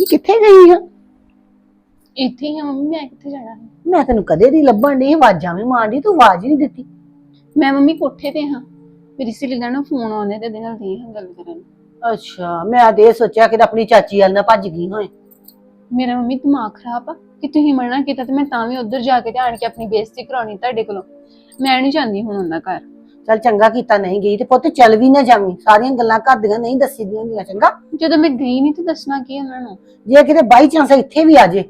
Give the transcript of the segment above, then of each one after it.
ਨੀ ਕਿੱਥੇ ਗਈ ਆ? ਇੱਥੇ ਹੀ ਆ ਮੰਮੀ ਮੈਂ ਕਿੱਥੇ ਜਾਣਾ ਹੈ ਮੈਂ ਤੈਨੂੰ ਕਦੇ ਦੀ ਲੱਭਣ ਦੀ ਆਵਾਜ਼ਾਂ ਵੀ ਮਾਰਦੀ ਤੂੰ ਆਵਾਜ਼ ਹੀ ਨਹੀਂ ਦਿੱਤੀ। ਮੈਂ ਮੰਮੀ ਕੋਠੇ ਤੇ ਹਾਂ ਮੇਰੀ ਸਹੇਲੀ ਦਾ ਨਾ ਫੋਨ ਆਉਂਦਾ ਤੇ ਇਹਦੇ ਨਾਲ ਦੀ ਹਾਂ ਗੱਲ ਕਰਨ ਅੱਛਾ ਮੈਂ ਤੇ ਇਹ ਸੋਚਿਆ ਕਿ ਆਪਣੀ ਚਾਚੀ ਵੱਲ ਨਾ ਭੱਜ ਗਈ ਹੋਏ। ਮੇਰਾ ਮੰਮੀ ਦਿਮਾਗ ਖਰਾਬ ਆ ਕਿ ਤੁਸੀਂ ਮਨਾ ਕੀਤਾ ਤੇ ਮੈਂ ਤਾਂ ਵੀ ਉੱਧਰ ਜਾ ਕੇ ਆਣ ਕੇ ਆਪਣੀ ਬੇਇੱਜ਼ਤੀ ਕਰਾਉਣੀ ਤੁਹਾਡੇ ਕੋਲੋਂ। ਮੈਂ ਨਹੀਂ ਜਾਂਦੀ ਹੁਣ ਉਹਨਾਂ ਘਰ। ਚੱਲ ਚੰਗਾ ਕੀਤਾ ਨਹੀਂ ਗਈ ਤੇ ਪੁੱਤ ਚੱਲ ਵੀ ਨਾ ਜਾਵੀਂ। ਸਾਰੀਆਂ ਗੱਲਾਂ ਘਰ ਦੀਆਂ ਨਹੀਂ ਦੱਸੀ ਦੀਆਂ ਹੁੰਦੀਆਂ ਚੰਗਾ? ਜਦੋਂ ਮੈਂ ਗਈ ਨਹੀਂ ਤੇ ਦੱਸਣਾ ਕੀ ਉਹਨਾਂ ਨੂੰ? ਜੇ ਕਿਤੇ ਬਾਈ ਚਾਂਸ ਇੱਥੇ ਵੀ ਆ ਜੇ।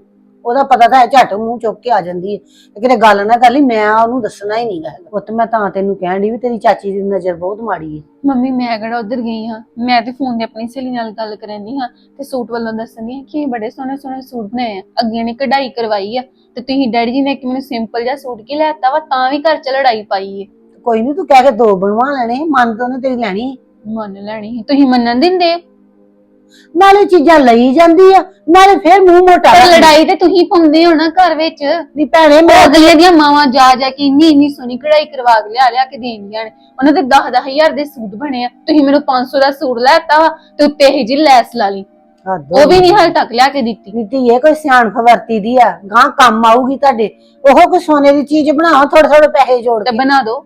ਉਹਦਾ ਪਤਾ ਤਾਂ ਹੈ ਝੱਟ ਮੂੰਹ ਚੁੱਕ ਕੇ ਆ ਜਾਂਦੀ ਹੈ ਤੇ ਕਿਤੇ ਗੱਲ ਨਾ ਕਰ ਲਈ ਮੈਂ ਉਹਨੂੰ ਦੱਸਣਾ ਹੀ ਨਹੀਂਗਾ ਪੁੱਤ ਮੈਂ ਤਾਂ ਤੈਨੂੰ ਕਹਿਣ ਦੀ ਵੀ ਤੇਰੀ ਚਾਚੀ ਦੀ ਨਜ਼ਰ ਬਹੁਤ ਮਾੜੀ ਹੈ ਮੰਮੀ ਮੈਂ ਕਿਹੜਾ ਉੱਧਰ ਗਈ ਹਾਂ? ਮੈਂ ਤੇ ਫੋਨ ਤੇ ਆਪਣੀ ਸਹੇਲੀ ਨਾਲ ਗੱਲ ਕਰਨੀ ਹਾਂ ਤੇ ਸੂਟ ਵੱਲੋਂ ਦੱਸਣੀ ਹਾਂ ਕਿ ਇਹ ਬੜੇ ਸੋਹਣੇ ਸੋਹਣੇ ਸੂਟ ਬਣਾਏ ਆ। ਅੱਗੇ ਨੇ ਕਢਾਈ ਕਰਵਾਈ ਆ ਤੇ ਤੁਸੀਂ ਡੈਡੀ ਜੀ ਨੇ ਇੱਕ ਮੈਨੂੰ ਸਿੰਪਲ ਜਿਹਾ ਸੂਟ ਕੀ ਲੈਤਾ ਵਾ ਤਾਂ ਵੀ ਘਰ ਚ ਲੜਾਈ ਪਾਈ ਏ। ਕੋਈ ਨਹੀਂ ਤੂੰ ਕਹਿ ਕੇ ਦੋ ਬਣਵਾ ਲੈਣੇ ਮਨ ਤਾਂ ਉਹਨੇ ਤੇਰੀ ਲੈਣੀ। ਮੰਨ ਲੈਣੀ ਸੀ। ਤੁਸੀਂ ਮੰਨਣ ਦਿੰਦੇ। ਹੋ? ਨਾਲੇ ਚੀਜ਼ਾਂ ਲਈ ਜਾਂਦੀ ਆ ਨਾਲੇ ਫੇਰ ਮੂੰਹ ਮੋਟਾ ਪਰ। ਲੜਾਈ ਤੇ ਤੁਸੀਂ ਪਾਉਂਦੇ ਹੋ ਨਾ ਘਰ ਵਿੱਚ। ਨੀ ਭੈਣੇ ਮੈਂ ਉਹ ਅਗਲੇ ਦੀਆਂ ਮਾਵਾਂ ਜਾ ਜਾ ਕੇ ਇੰਨੀ ਇੰਨੀ ਸੋਹਣੀ ਕਢਾਈ ਕਰਵਾ ਕੇ ਲਿਆ ਲਿਆ ਕੇ ਦੇਣੀਆਂ ਨੇ। ਉਹਨਾਂ ਦੇ 10 ਹਜ਼ਾਰ ਦੇ ਸੂਟ ਬਣੇ ਆ। ਤੁਸੀਂ ਮੈਨੂੰ 500 ਦਾ ਸੂਟ ਲੈਤਾ ਵਾ ਤੇ ਉੱਤੇ ਇਹ ਜੀ ਲੈਸ ਲਾ ਲਈ। ਹੱਦ ਉਹ ਵੀ ਨਹੀਂ ਹਾਲ ਤੱਕ ਲਿਆ ਕੇ ਦਿੱਤੀ। ਨੀਤੀ ਇਹ ਕੋਈ ਸਿਆਣਪ ਵਰਤੀ ਦੀ ਆ। ਗਾਂ ਕੰਮ ਆਊਗੀ ਤੁਹਾਡੇ। ਉਹ ਕੋਈ ਸੋਨੇ ਦੀ ਚੀਜ਼ ਬਣਾਓ ਥੋੜੇ ਥੋੜੇ ਪੈਸੇ ਜੋੜ ਤੇ ਕੇ। ਬਣਾ ਦਿਓ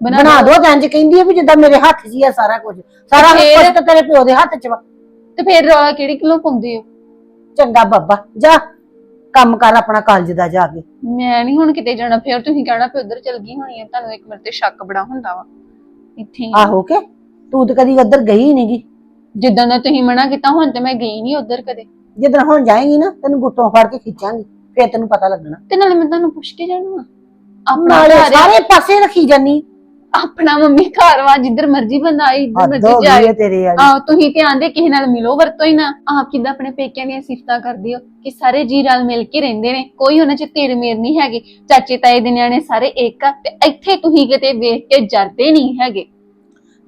ਬਣਾ ਦੋ ਇੰਜ ਕਹਿੰਦੀ ਆ ਵੀ ਜਿੱਦਾਂ ਮੇਰੇ ਹੱਥ 'ਚ ਹੀ ਆ ਸਾਰਾ ਕੁਝ। ਸਾਰਾ ਫੇਰ? ਕੁਝ ਤਾਂ ਤੇਰੇ ਪਿਓ ਦੇ ਹੱਥ 'ਚ ਵਾ। ਤੇ ਫਿਰ ਰੌਲਾ ਕਿਹੜੀ ਕਿਲੋ ਪਾਉਂਦੇ ਹੋ? ਚੰਗਾ ਬਾਬਾ ਜਾ। ਕੰਮ ਕਰ ਆਪਣਾ ਕਾਲਜ ਦਾ ਜਾ ਕੇ। ਮੈਂ ਨਹੀਂ ਹੁਣ ਕਿਤੇ ਜਾਣਾ ਫਿਰ ਤੁਸੀਂ ਕਹਿਣਾ ਫਿਰ ਉਧਰ ਚਲ ਗਈ ਹੋਣੀ ਹੈ ਤੁਹਾਨੂੰ ਇੱਕ ਮਿੰਟ ਤੇ ਸ਼ੱਕ ਬੜਾ ਹੁੰਦਾ ਵਾ। ਇੱਥੇ ਹੀ। ਆਹੋ ਕੇ ਤੂੰ ਤਾਂ ਕਦੀ ਉੱਧਰ ਗਈ ਨਹੀਂਗੀ ਜਿੱਦਾਂ ਦਾ ਤੁਸੀਂ ਮਨਾ ਕੀਤਾ ਹੁਣ ਤੇ ਮੈਂ ਗਈ ਨਹੀਂ ਉਧਰ ਕਦੇ। ਜਿੱਦਣ ਹੁਣ ਜਾਏਂਗੀ ਨਾ ਤੈਨੂੰ ਗੁੱਟੋਂ ਫੜ ਕੇ ਖਿੱਚਾਂਗੀ ਫੇਰ ਤੈਨੂੰ ਪਤਾ ਲੱਗਣਾ। ਤੇ ਨਾਲੇ ਮੈਂ ਤੁਹਾਨੂੰ ਪੁੱਛ ਕੇ ਜਾਣਾ ਵਾ। ਆਪਣਾ ਨਾਲੇ ਘਰ ਆ, ਸਾਰੇ ਪਾਸੇ ਰੱਖੀ ਜਾਨੀ। ਆਪਣਾ ਮੰਮੀ ਘਰ ਵਾ ਜਿੱਧਰ ਮਰਜ਼ੀ ਬੰਦਾ ਆਏ ਜਿੱਧਰ ਹੱਦ ਹੋ ਮਰਜ਼ੀ ਗਈ ਜਾਏ। ਹੈ ਤੇਰੇ ਵਾਲੀ ਆਹ ਤੁਸੀਂ ਤੇ ਆਂਦੇ ਕਿਸੇ ਨਾਲ ਮਿਲੋ ਵਰਤੋ ਹੀ ਨਾ। ਆਪ ਕਿੱਦਾਂ ਆਪਣੇ ਪੇਕਿਆਂ ਦੀਆਂ ਸਿਫਤਾਂ ਕਰਦੇ ਹੋ? ਕਿ ਸਾਰੇ ਜੀ ਰਲ ਮਿਲ ਕੇ ਰਹਿੰਦੇ ਨੇ। ਕੋਈ ਉਹਨਾਂ ਚ ਤੇਰ ਮੇਰ ਨਹੀਂ ਹੈਗੇ। ਚਾਚੇ ਤਾਏ ਦੇ ਨਿਆਣੇ ਸਾਰੇ ਇੱਕ ਆ ਤੇ ਇੱਥੇ ਤੁਸੀਂ ਕਿਤੇ ਵੇਖ ਕੇ ਜਰਦੇ ਨਹੀਂ ਹੈਗੇ।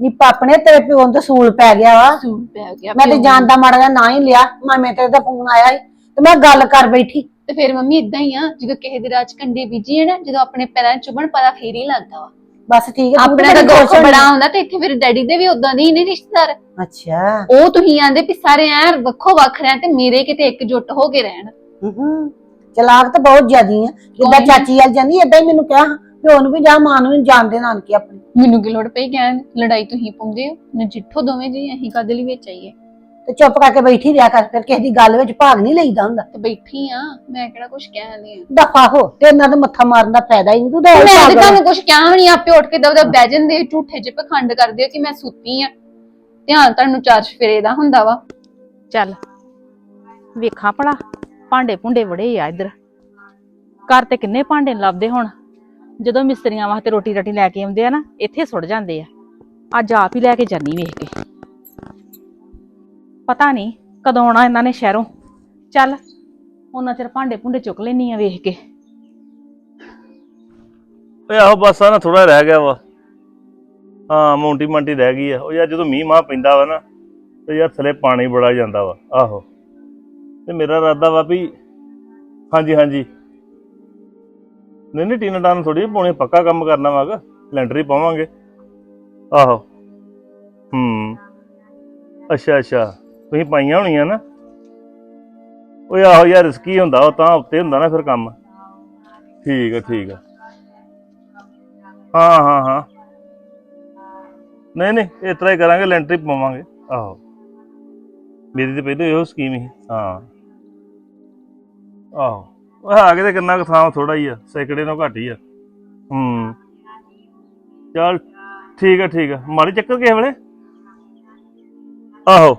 ਨੀ ਪਾਪਣੇ ਤੇਰੇ ਪਿਓ ਨੂੰ ਤਾਂ ਸੂਲ ਪੈ ਗਿਆ ਵਾ। ਸੂਟ ਪੈ ਗਿਆ ਮੈਂ ਤੇ ਪਿਓ ਜਾਣ ਦਾ ਮਾੜਾ ਜਿਹਾ ਨਾ ਹੀ ਲਿਆ। ਮਾਮੇ ਤੇਰੇ ਦਾ ਫੋਨ ਆਇਆ ਸੀ ਤੇ ਮੈਂ ਗੱਲ ਕਰ ਬੈਠੀ। ਤੇ ਫਿਰ ਮੰਮੀ ਇਦਾਂ ਹੀ ਆ ਜਦੋਂ ਕਿਸੇ ਦੇ ਰਾਜ ਕੰਡੇ ਬੀਜੀ ਹੈ ਨਾ ਜਦੋਂ ਆਪਣੇ ਪੈਰਾਂ 'ਚ ਚੁਭਣ ਪਤਾ ਫੇਰ ਹੀ ਲੱਗਦਾ ਵਾ। ਬਸ ਠੀਕ ਹੈ ਤੂੰ ਆਪਣੇ ਤਾਂ ਦਾ ਬੜੀ ਹੋਣੀ। ਹੁੰਦਾ ਤੇ ਇੱਥੇ ਫਿਰ ਡੈਡੀ ਦੇ ਵੀ ਉਦਾਂ ਦੇ ਹੀ ਨੇ ਰਿਸ਼ਤੇਦਾਰ। ਅੱਛਾ। ਉਹ ਤੁਸੀਂ ਆਂਦੇ ਵੀ ਸਾਰੇ ਐ ਵੱਖੋ ਵੱਖ ਰਹਿਣ ਤੇ ਮੇਰੇ ਕਿਤੇ ਇਕਜੁੱਟ ਹੋ ਕੇ ਰਹਿਣ। ਹੂੰ ਚਲਾਕ ਤਾਂ ਬਹੁਤ ਜ਼ਿਆਦੀ ਆ। ਜਿੱਦਾਂ। ਚਾਚੀ ਵੱਲ ਜਾਂਦੀ ਏਦਾਂ ਹੀ ਮੈਨੂੰ ਕਿਹਾ ਪਿਓ ਨੂੰ ਵੀ ਜਾ ਮਾਂ ਨੂੰ ਵੀ ਜਾਣ ਦੇ ਨਾਨਕੇ ਆਪਣੀ। ਮੈਨੂੰ ਕੀ ਲੋੜ ਪਈ ਕਹਿਣ? ਲੜਾਈ ਤੁਸੀਂ ਪਾਉਂਦੇ ਹੋ? ਨਜਿੱਠੋ ਦੋਵੇਂ ਜੀ ਅਸੀਂ ਕਦ ਲਈ ਵਿੱਚ ਆਈਏ? ਤੇ ਚੁੱਪ ਕਰਕੇ ਬੈਠੀ ਰਿਹਾ ਕਰ ਫਿਰ ਕਿਸੇ ਦੀ ਗੱਲ ਵਿੱਚ ਭਾਗ ਨਹੀਂ ਲਈਦਾ ਹੁੰਦਾ। ਤੇ ਬੈਠੀ ਆ ਮੈਂ ਕਿਹੜਾ ਕੁਝ ਕਹਿੰਦੀ ਆ? ਦਫਾ ਹੋ ਤੇ ਇਹਨਾਂ ਦਾ ਮੱਥਾ ਮਾਰਨ ਦਾ ਫਾਇਦਾ ਹੀ ਨਹੀਂ ਤੂੰ ਤਾਂ ਮੈਂ ਤੇ ਪਾਗਲ ਆ। ਤੁਹਾਨੂੰ ਕੁਝ ਕਿਹਾ ਵੀ ਨਹੀਂ ਆਪੇ ਉੱਠ ਕੇ ਦਵਦਾ ਬਹਿ ਜਾਂਦੇ ਝੂਠੇ ਜਿਹੇ ਪਖੰਡ ਕਰਦੇ ਹੋ ਕਿ ਮੈਂ ਸੁੱਤੀ ਆ। ਧਿਆਨ ਤੁਹਾਨੂੰ ਚਾਰ ਫੇਰੇ ਦਾ ਹੁੰਦਾ ਵਾ। ਚੱਲ ਵੇਖਾਂ ਭਲਾ ਭਾਂਡੇ ਭੁੰਡੇ ਵੜੇ ਆ ਇੱਧਰ। ਘਰ ਤੇ ਕਿੰਨੇ ਭਾਂਡੇ ਨੀ ਲੱਭਦੇ ਹੁਣ। ਜਦੋਂ ਮਿਸਤਰੀਆਂ ਵਾਸਤੇ ਰੋਟੀ ਰਾਟੀ ਲੈ ਕੇ ਆਉਂਦੇ ਆ ਨਾ ਇੱਥੇ ਸੁੱਟ ਜਾਂਦੇ ਆ। ਅੱਜ ਆਪ ਹੀ ਲੈ ਕੇ ਜਾਨੀ ਵੇਖ ਕੇ। ਪਤਾ ਨਹੀਂ ਕਦੋਂ ਆਉਣਾ ਇਹਨਾਂ ਨੇ ਸ਼ਹਿਰੋਂ। ਚੱਲ, ਉਹਨਾਂ ਚਿਰ ਭਾਂਡੇ ਭੁੰਡੇ ਚੁੱਕ ਲੈਣੀ ਆ ਵੇਖ ਕੇ। ਓਏ ਆਹੋ ਬਸ ਆ ਨਾ ਥੋੜਾ ਰਹਿ ਗਿਆ ਵਾ। ਹਾਂ, ਮੌਂਟੀ ਮੰਟੀ ਰਹਿ ਗਈ ਆ। ਉਹ ਯਾਰ ਜਦੋਂ ਮੀਂਹ ਮਾਹ ਪੈਂਦਾ ਵਾ ਨਾ, ਤੇ ਯਾਰ ਥਲੇ ਪਾਣੀ ਬੜਾ ਜਾਂਦਾ ਵਾ। ਆਹੋ। ਤੇ ਮੇਰਾ ਇਰਾਦਾ ਵਾ ਵੀ ਹਾਂਜੀ ਹਾਂਜੀ। ਨਹੀਂ ਨਹੀਂ, ਟੀਨਾ ਟਾਨ ਥੋੜੀ ਪੌਣੇ ਪੱਕਾ ਕੰਮ ਕਰਨਾ ਵਾਗਾ ਲੈਂਟਰ ਹੀ ਪਾਵਾਂਗੇ। ਆਹੋ। ਹੂੰ। ਅੱਛਾ ਅੱਛਾ। ਤੁਸੀਂ ਪਾਈਆਂ ਹੋਣੀਆਂ ਨਾ। ਓਏ ਆਹੋ ਯਾਰ ਰਿਸਕੀ ਹੁੰਦਾ, ਉਹ ਤਾਂ ਉੱਤੇ ਹੁੰਦਾ ਨਾ ਫਿਰ ਕੰਮ। ਠੀਕ ਆ ਠੀਕ ਆ। ਹਾਂ ਹਾਂ ਹਾਂ। ਨਹੀਂ ਨਹੀਂ, ਇਸ ਤਰ੍ਹਾਂ ਹੀ ਕਰਾਂਗੇ ਲੈਂਟਰੀ ਪਵਾਵਾਂਗੇ। ਆਹੋ। ਮੇਰੀ ਤੇ ਪਹਿਲਾਂ ਇਹੋ ਸਕੀਮ ਸੀ। ਹਾਂ। ਆਹੋ। ਉਹ ਹੈ ਕਿਤੇ ਕਿੰਨਾ ਕੁ ਥਾਂ ਥੋੜਾ ਹੀ ਆ, ਸੈਕੜੇ ਨਾਲੋਂ ਘੱਟ ਹੀ ਆ। ਹੂੰ। ਚਲ, ਠੀਕ ਆ ਠੀਕ ਆ। ਮਾੜੀ ਚੱਕਰ ਕਿਸੇ ਵੇਲੇ? ਆਹੋ।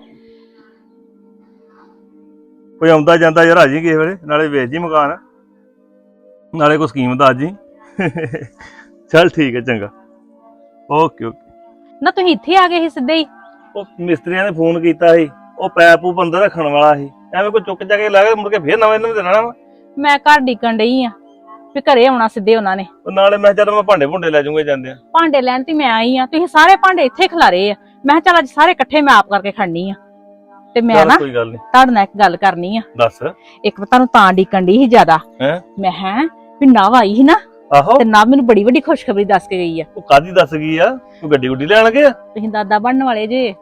ਕੋਈ ਆਉਂਦਾ ਜਾਂਦਾ ਯਾਰ ਆ ਜੀ ਕਿਸੇ ਵੇਲੇ ਨਾਲੇ ਵੇਚ ਜੀ ਮਕਾਨ। ਨਾਲੇ ਕੋਈ ਸਕੀਮ ਦੱਸ ਜੀ। ਚਲ ਠੀਕ ਹੈ ਚੰਗਾ। ਓਕੇ ਓਕੇ ਨਾ ਤੁਸੀਂ ਇੱਥੇ ਆ ਗਏ ਸੀ ਸਿੱਧੇ ਹੀ? ਉਹ ਮਿਸਤਰੀਆਂ ਨੇ ਫੋਨ ਕੀਤਾ ਸੀ ਉਹ ਪੈਪ ਪੂਪ ਅੰਦਰ ਰੱਖਣ ਵਾਲਾ ਸੀ। ਐਵੇਂ ਕੋਈ ਚੁੱਕ ਜਾ ਕੇ ਲਾ ਕੇ ਮੁੜ ਕੇ ਫੇਰ ਨਵੇਂ ਨੂੰ ਦੇਣਾ ਵਾ? ਮੈਂ ਘਰ ਡਿੱਕਣ ਡਈ ਆ ਵੀ ਘਰੇ ਆਉਣਾ ਸਿੱਧੇ ਉਹਨਾਂ ਨੇ। ਉਹ ਨਾਲੇ ਮੈਂ ਚੱਲ ਮੈਂ ਭਾਂਡੇ ਭੁੰਡੇ ਲੈ ਜਾਊਂਗਾ ਜਾਂਦੇ ਆ ਭਾਂਡੇ ਲੈਣ ਤੇ ਮੈਂ ਆਈ ਆ ਤੁਸੀਂ ਸਾਰੇ ਭਾਂਡੇ ਇੱਥੇ ਖਿਲਾਰੇ ਆ। ਮੈਂ ਕਿਹਾ ਚੱਲ ਅੱਜ ਸਾਰੇ ਇਕੱਠੇ ਮੈਂ ਆਪ ਕਰਕੇ ਖੜਨੀ ਆ। ਤੇ ਮੈਂ ਚੱਲ ਨਾ ਕੋਈ ਗੱਲ ਨਹੀਂ ਤੁਹਾਡੇ ਨਾਲ ਇੱਕ ਗੱਲ ਕਰਨੀ ਆ। ਦੱਸ। ਇੱਕ ਮੈਂ ਤੁਹਾਨੂੰ ਤਾਂ ਡੀਕਣ ਦੀ ਸੀ ਜ਼ਿਆਦਾ। ਹੈਂ? ਮੈਂ ਹੈ ਵੀ ਨਵ ਆਈ ਸੀ ਨਾ ਆਹੋ। ਤੇ ਨਵ ਮੈਨੂੰ ਬੜੀ ਵੱਡੀ ਖੁਸ਼ਖਬਰੀ ਦੱਸ ਕੇ ਗਈ ਆ। ਉਹ ਕਾਦੀ ਦੱਸ ਗਈ ਆ? ਤੂੰ ਗੱਡੀ ਗੁੱਡੀ ਲੈਣ ਲੱਗੇ ਆ? ਤੁਸੀਂ ਦਾਦਾ ਬਣਨ ਵਾਲੇ ਜੇ।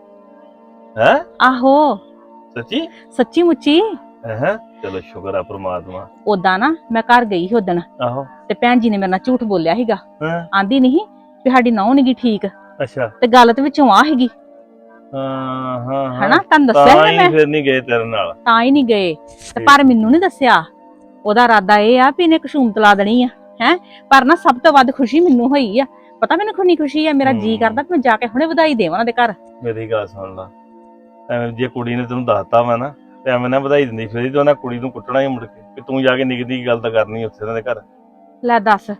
ਹੈ? ਆਹੋ। ਸੱਚੀ? ਸੱਚੀ ਮੁੱਚੀ। ਹੈ? ਚਲੋ ਸ਼ੁਕਰ ਆ ਪ੍ਰਮਾਤਮਾ। ਉਦਾਂ ਨਾ ਮੈਂ ਘਰ ਗਈ ਸੀ ਉਦਣ ਆਹੋ। ਤੇ ਭੈਣ ਜੀ ਨੇ ਮੇਰੇ ਨਾਲ ਝੂਠ ਬੋਲਿਆ ਸੀਗਾ। ਹਾਂ? ਆਂਦੀ ਨਹੀਂ ਵੀ ਸਾਡੀ ਨੌ ਨੀਗੀ ਠੀਕ। ਅੱਛਾ। ਤੇ ਗੱਲ ਤੇ ਵਿੱਚੋਂ ਆ ਸੀਗੀ। ਹਾਂ ਹਾਂ ਹਾਂ। ਹਨਾ ਤੁਹਾਨੂੰ ਦੱਸਿਆ ਤਾਂ ਸੀ ਹੀ ਮੈਂ? ਫਿਰ ਨਹੀਂ ਗਏ ਤੇਰੇ ਨਾਲ। ਤਾਂ ਹੀ ਨਹੀਂ ਗਏ। ਤੇ ਪਰ ਮੈਨੂੰ ਨਹੀਂ ਦੱਸਿਆ। ਉਹਦਾ ਇਰਾਦਾ ਇਹ ਆ ਵੀ ਇਹਨੇ ਕਸ਼ੂਮਤ ਲਾ ਦੇਣੀ ਆ ਹੈ? ਪਰ ਨਾ ਸਭ ਤੋਂ ਵੱਧ ਖੁਸ਼ੀ ਮੈਨੂੰ ਹੋਈ ਆ। ਪਤਾ ਮੈਨੂੰ ਖੁਨੀ ਖੁਸ਼ੀ ਆ ਮੇਰਾ ਜੀ ਹਮ। ਕਰਦਾ ਕਿ ਮੈਂ ਜਾ ਕੇ ਹੁਣੇ ਵਧਾਈ ਦੇਵਾਂ ਉਹਨਾਂ ਦੇ ਘਰ। ਮੇਰੀ ਗੱਲ ਸੁਣ ਲਾ। ਐਵੇਂ ਜੇ ਕੁੜੀ ਨੇ ਤੈਨੂੰ ਦੱਸਤਾ ਵਾ ਨਾ ਤੇ ਐਵੇਂ ਨਾ ਵਧਾਈ ਦਿੰਦੀ ਫਿਰ ਤੇ ਉਹਨਾਂ ਕੁੜੀ ਨੂੰ ਕੁੱਟਣਾ ਹੀ ਮੁੜ ਕੇ ਕਿ ਤੂੰ ਜਾ ਕੇ ਨਿਗਦੀ ਗੱਲ ਤਾਂ ਕਰਨੀ ਉੱਥੇ ਉਹਨਾਂ ਦੇ ਘਰ। ਲੈ ਦੱਸ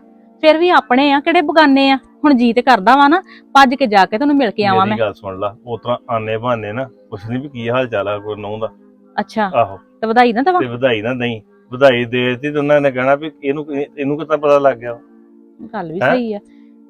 ਫਿਰ ਵੀ ਆਪਣੇ ਆ ਕਿਹੜੇ ਬਗਾਨੇ ਆ? ਹੁਣ ਜੀ ਤੇ ਕਰਦਾ ਵਾ ਨਾ ਭੱਜ ਕੇ ਜਾ ਕੇ ਤੈਨੂੰ ਮਿਲ ਕੇ ਆਵਾਂ ਮੈਂ। ਮੇਰੀ ਗੱਲ ਸੁਣ ਲਾ ਉਹ ਤਰ੍ਹਾਂ ਆਨੇ ਬਹਾਨੇ ਨਾ ਪੁੱਛਣੀ ਵੀ ਕੀ ਹਾਲ ਚਾਲ ਆ ਕੋਈ ਨਹੁੰ ਦਾ। ਅੱਛਾ ਆਹੋ। ਤੇ ਵਧਾਈ ਨਾ ਦਵਾ? ਤੇ ਵਧਾਈ ਨਾ ਦਈ। ਵਧਾਈ ਦੇ ਦਿੱਤੀ ਤੇ ਉਹਨਾਂ ਨੇ ਕਹਿਣਾ ਵੀ ਇਹਨੂੰ ਇਹਨੂੰ ਕਿਤਾ ਪਤਾ ਲੱਗ ਗਿਆ? ਗੱਲ ਵੀ ਹੈਂ? ਸਹੀ ਆ।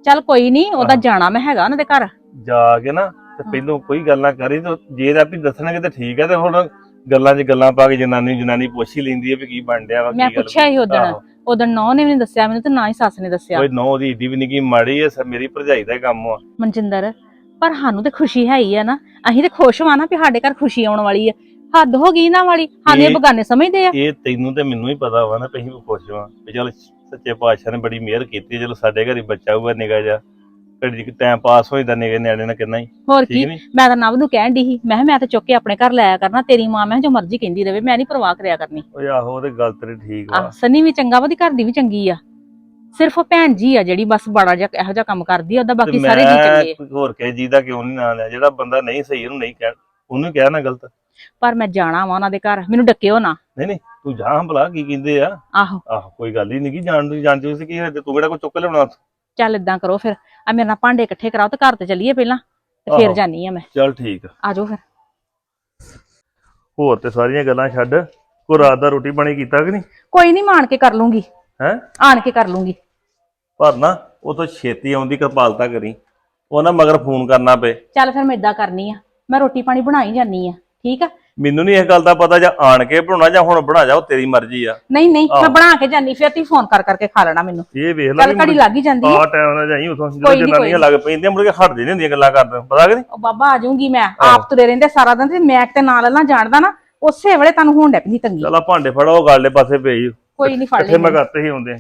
ਚੱਲ ਕੋਈ ਨਹੀਂ ਉਹਦਾ। ਜਾਣਾ ਮੈਂ ਹੈਗਾ ਉਹਨਾਂ ਦੇ ਘਰ। ਜਾ ਕੇ ਨਾ ਤੇ ਹਾਂ। ਪਹਿਲੋਂ ਕੋਈ ਗੱਲ ਨਾ ਕਰੀ ਤੇ ਜੇ ਤਾਂ ਵੀ ਦੱਸਣਗੇ ਤੇ ਠੀਕ ਹੈ ਤੇ ਹੁਣ ਗੱਲਾਂ 'ਚ ਗੱਲਾਂ ਪਾ ਕੇ ਜਨਾਨੀ ਜਨਾਨੀ ਪੁੱਛ ਹੀ ਲੈਂਦੀ ਹੈ ਵੀ ਕੀ ਬਣ ਡਿਆ ਵਾ ਮੈਂ ਕੀ ਗੱਲ ਪੁੱਛਿਆ ਸੀ ਉਦਣ ਆਹੋ। ਉਦੋਂ ਨੌ ਨੇ ਵੀ ਨਹੀਂ ਦੱਸਿਆ ਮੈਨੂੰ ਤੇ ਨਾ ਹੀ ਸੱਸ ਨੇ ਦੱਸਿਆ। ਕੋਈ ਨੌ ਦੀ ਏਡੀ ਵੀ ਨਹੀਂ ਕੀ ਮਾੜੀ ਹੈ ਮੇਰੀ ਭਰਜਾਈ ਦਾ ਹੀ ਕੰਮ ਆ। ਮਨਜਿੰਦਰ ਪਰ ਸਾਨੂੰ ਤੇ ਖੁਸ਼ੀ ਹੈ ਹੀ ਆ ਨਾ। ਅਸੀਂ ਤੇ ਖੁਸ਼ ਹਾਂ ਨਾ ਵੀ ਸਾਡੇ ਘਰ ਖੁਸ਼ੀ ਆਉਣ ਵਾਲੀ ਆ। ਹੱਦ ਹੋ ਗਈ ਨਾ ਵਾਲੀ ਸਾਡੇ ਇਹ- ਬਗਾਨੇ ਸਮਝਦੇ ਆ। ਇਹ ਤੈਨੂੰ ਤੇ ਮੈਨੂੰ ਹੀ ਪਤਾ ਵਾ ਨਾ ਵੀ ਅਸੀਂ ਵੀ ਖੁਸ਼ ਹਾਂ ਵੀ ਚਲ ਸੱਚੇ ਪਾਤਸ਼ਾਹ ਨੇ ਬੜੀ ਮਿਹਰ ਕੀਤੀ ਚਲੋ ਸਾਡੇ ਘਰ ਹੀ ਬੱਚਾ ਹੋਊਗਾ ਨਿਗਾ ਜਾ ਘੜੀ ਕਿ ਟਾਈਮ ਪਾਸ ਹੋ ਜਾਂਦਾ ਨਿਗੇ ਨਿਆਣੇ ਨਾਲ ਕਿੰਨਾ ਹੀ। ਹੋਰ ਕੀ? ਮੈਂ ਤਾਂ ਨਵ ਨੂੰ ਕਹਿਣ ਦੀ ਸੀ ਮੈਂ ਕਿਹਾ ਮੈਂ ਤਾਂ ਚੁੱਕ ਕੇ ਆਪਣੇ ਘਰ ਲਾਇਆ ਕਰਨਾ ਤੇਰੀ ਮਾਂ ਮੈਂ ਜੋ ਮਰਜ਼ੀ ਕਹਿੰਦੀ ਰਵੇ ਮੈਂ ਨਹੀਂ ਪਰਵਾਹ ਕਰਿਆ ਕਰਨੀ। ਓਏ ਆਹੋ ਉਹਦੇ ਗੱਲ ਤੇਰੀ ਠੀਕ ਆ ਸਨੀ ਵੀ ਚੰਗਾ ਉਹਦੀ ਘਰ ਦੀ ਵੀ ਚੰਗੀ ਆ। ਸਿਰਫ ਭੈਣ ਜੀ ਆ ਜਿਹੜੀ ਬਸ ਬੜਾ ਜਿਹਾ ਇਹੋ ਜਿਹਾ ਕੰਮ ਕਰਦੀ ਆ ਉਹਦਾ ਬਾਕੀ ਸਾਰੇ ਜੀ ਚੰਗੇ ਆ। ਹੋਰ ਕਿਸੇ ਜੀ ਦਾ ਕਿਉਂ ਨਹੀਂ ਨਾਂ ਲਿਆ ਜਿਹੜਾ ਬੰਦਾ ਨਹੀਂ ਸਹੀ ਉਹਨੂੰ ਨਹੀਂ ਕਹਿ ਉਹਨੂੰ ਕਹਿ ਨਾ ਗਲਤ। ਪਰ ਮੈਂ ਜਾਣਾ ਵਾ ਉਹਨਾਂ ਦੇ ਘਰ ਮੈਨੂੰ ਡੱਕਿਓ ਨਾ। ਨਹੀਂ ਨਹੀਂ ਤੂੰ ਜਾ ਭਲਾ ਕੀ ਕਹਿੰਦੇ ਆ? ਆਹੋ। ਆਹ ਕੋਈ ਗੱਲ ਹੀ ਨਹੀਂ ਕੀ ਜਾਣ ਦੀ ਜਾਣ ਸੀ ਕੀ ਤੇ ਕਿਹੜਾ ਕੋਈ ਚੁੱਕ ਲਿਆਉਣਾ ਚੱਲ ਇਦਾਂ ਕਰੋ ਫਿਰ। ਆ ਮੇਰੇ ਨਾਲ ਭਾਂਡੇ ਇਕੱਠੇ ਕਰਾਓ ਤੇ ਘਰ ਤੇ ਚੱਲੀਏ ਪਹਿਲਾਂ ਤੇ ਫਿਰ। ਜਾਨੀ ਆ ਮੈਂ। ਚੱਲ ਠੀਕ ਆ। ਆ ਜਾਓ ਫਿਰ। ਹੋਰ ਤੇ ਸਾਰੀਆਂ ਗੱਲਾਂ ਛੱਡ। ਕੋਈ ਰਾਤ ਦਾ ਰੋਟੀ ਪਾਣੀ ਕੀਤਾ ਕਿ ਨਹੀਂ? ਕੋਈ ਨਹੀਂ ਮਾਣ ਕੇ ਕਰ ਲੂੰਗੀ। ਹੈ? ਆਣ ਕੇ ਕਰ ਲੂੰਗੀ। ਪਰ ਨਾ ਉਹ ਤੋਂ ਛੇਤੀ ਆਉਂਦੀ ਕਿਰਪਾਲਤਾ ਕਰੀ। ਉਹ ਨਾ ਮਗਰ ਫੋਨ ਕਰਨਾ ਪਏ। ਚੱਲ ਫਿਰ ਮੈਂ ਇਦਾਂ ਕਰਨੀ ਆ। ਮੈਂ ਰੋਟੀ ਪਾਣੀ ਬਣਾਈ ਜਾਨੀ ਆ ਠੀਕ ਆ? ਮੈਨੂੰ ਨਹੀਂ ਇਹ ਗੱਲ ਦਾ ਪਤਾ ਜਾਂ ਆਣ ਕੇ ਬਣਾਉਣਾ ਜਾਂ ਹੁਣ ਬਣਾ ਜਾ ਉਹ ਤੇਰੀ ਮਰਜ਼ੀ ਆ। ਨਹੀਂ ਨਹੀਂ ਮੈਂ। ਬਣਾ ਕੇ ਜਾਨੀ ਫਿਰ ਤੁਸੀਂ ਫੋਨ ਕਰ ਕਰਕੇ ਖਾ ਲੈਣਾ ਮੈਨੂੰ। ਇਹ ਵੇਖ ਲੈ ਚੱਲ ਘੜੀ ਲੱਗ ਹੀ ਜਾਂਦੀ ਆ ਆ ਟਾਈਮ ਨਾਲ ਜਾਈ ਉਥੋਂ ਜਦੋਂ ਕੋਈ ਨੀ, ਕੋਈ ਜਨਾਨੀਆਂ ਲੱਗ ਪੈਂਦੀਆਂ ਮੁੜ ਕੇ ਹਟਦੀ ਨਹੀਂ ਹੁੰਦੀਆਂ ਗੱਲਾਂ ਕਰਦੇ ਪਤਾ ਕਿ ਨਹੀਂ? ਉਹ ਬਾਬਾ ਆ ਜਾਊਂਗੀ ਮੈਂ। ਆਪ ਤੁਰੇ ਰਹਿੰਦੇ ਸਾਰਾ ਦਿਨ ਤੇ ਮੈਂ ਕਿਤੇ ਨਾਲ ਨਾ ਜਾਣਦਾ ਨਾ ਉਸੇ ਵੇਲੇ ਤੁਹਾਨੂੰ ਹੋਣ ਡੈ ਪੈਂਦੀ ਤੰਗੀ। ਚੱਲ ਆ ਭਾਂਡੇ ਫੜੋ ਉਹ ਗੱਲ ਦੇ ਪਾਸੇ ਭੇਜ ਕੋਈ ਨਹੀਂ ਫੜ ਕਿੱਥੇ ਮੈਂ ਲਈ ਕਰਤੇ ਹੀ ਹੁੰਦੇ